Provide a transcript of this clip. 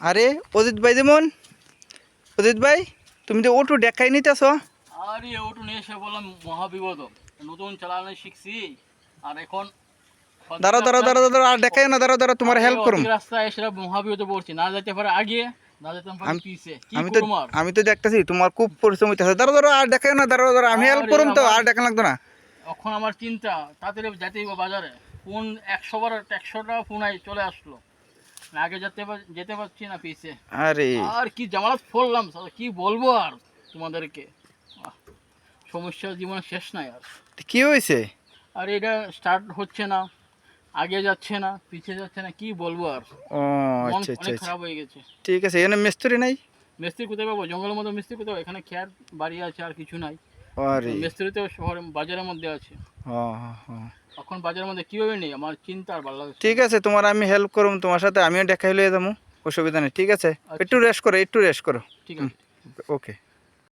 আরে অজিত ভাই যেমন। অজিত ভাই তুমি তো ওটু দেখাই নিতেছ। আরে ওটু নিয়ে এসে বললাম মহাবিপদ নতুন চালানো শিখছি আর এখন দাঁড়াও দাঁড়াও দাঁড়াও দাঁড়াও আর দেখাই না দাঁড়াও দাঁড়াও তোমার হেল্প করুম রাস্তায় এসে মহাবিপদে পড়ছি না যেতে পারে আগে আমি- তো আমি তো দেখতেছি তোমার খুব পরিশ্রম হইতেছে। দাঁড়াও দাঁড়াও আর দেখাই না দাঁড়াও দাঁড়াও আমি হেল্প করুম তো আর দেখা লাগতো না। এখন আমার চিন্তা তাড়াতাড়ি যেতেই বাজারে। ফোন একশো বার একশো টাকা ফোন আই চলে আসলো। আগে যেতে যেতে পারছি না পিছে। আরে। আর কি জামানত ফললাম সালা, কি বলব আর তোমাদেরকে? সমস্যা জীবনে শেষ নাই আর। কি হয়েছে? আর এটা স্টার্ট হচ্ছে না আগে যাচ্ছে না পিছিয়ে যাচ্ছে না কি বলব আর? ও আচ্ছা আচ্ছা আচ্ছা খারাপ হয়ে গেছে। ঠিক আছে এখানে মিস্ত্রি নাই? মিস্ত্রি কোথায় পাবো? জঙ্গলের মধ্যে মিস্ত্রি কোথাও এখানে খেয়ার বাড়ি আছে আর কিছু নাই। আরে মিস্ত্রি তো শহরে বাজারের মধ্যে আছে। হ্যাঁ হ্যাঁ হ্যাঁ। এখন বাজারের মধ্যে কীভাবে নেই? আমার চিন্তা আর ভালো লাগছে ঠিক আছে তোমার আমি হেল্প করুম তোমার সাথে আমিও দেখাই হলে যাব। অসুবিধা নেই ঠিক আছে? আচ্ছা। একটু রেস্ট করো একটু রেস্ট করো। ঠিক আছে ওকে